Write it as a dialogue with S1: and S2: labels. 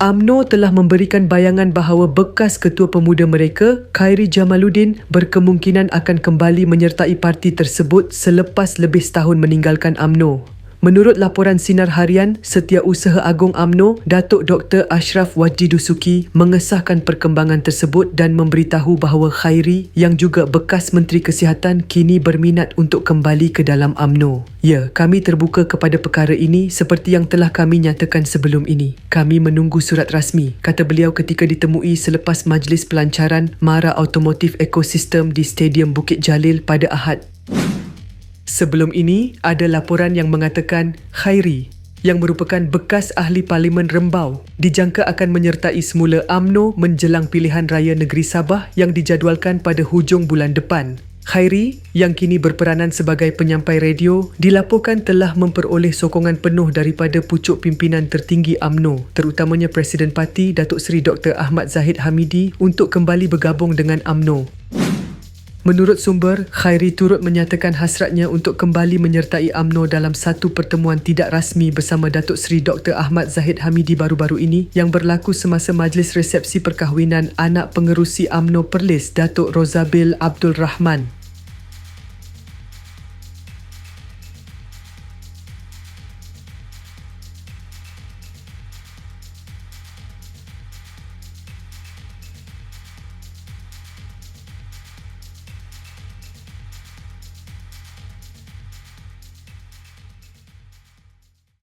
S1: AMNO telah memberikan bayangan bahawa bekas ketua pemuda mereka, Khairi Jamaluddin, berkemungkinan akan kembali menyertai parti tersebut selepas lebih setahun meninggalkan AMNO. Menurut laporan Sinar Harian, Setiausaha Agung AMNO, Datuk Dr. Ashraf Wajdi Dusuki mengesahkan perkembangan tersebut dan memberitahu bahawa Khairi yang juga bekas Menteri Kesihatan kini berminat untuk kembali ke dalam AMNO. Ya, kami terbuka kepada perkara ini seperti yang telah kami nyatakan sebelum ini. Kami menunggu surat rasmi, kata beliau ketika ditemui selepas majlis pelancaran Mara Automotive Ecosystem di Stadium Bukit Jalil pada Ahad. Sebelum ini, ada laporan yang mengatakan Khairi yang merupakan bekas ahli Parlimen Rembau dijangka akan menyertai semula AMNO menjelang pilihan raya negeri Sabah yang dijadualkan pada hujung bulan depan. Khairi yang kini berperanan sebagai penyampai radio dilaporkan telah memperoleh sokongan penuh daripada pucuk pimpinan tertinggi AMNO terutamanya Presiden Parti Datuk Seri Dr. Ahmad Zahid Hamidi untuk kembali bergabung dengan AMNO. Menurut sumber, Khairi turut menyatakan hasratnya untuk kembali menyertai AMNO dalam satu pertemuan tidak rasmi bersama Datuk Seri Dr. Ahmad Zahid Hamidi baru-baru ini yang berlaku semasa majlis resepsi perkahwinan anak pengerusi AMNO Perlis Datuk Rozabil Abdul Rahman.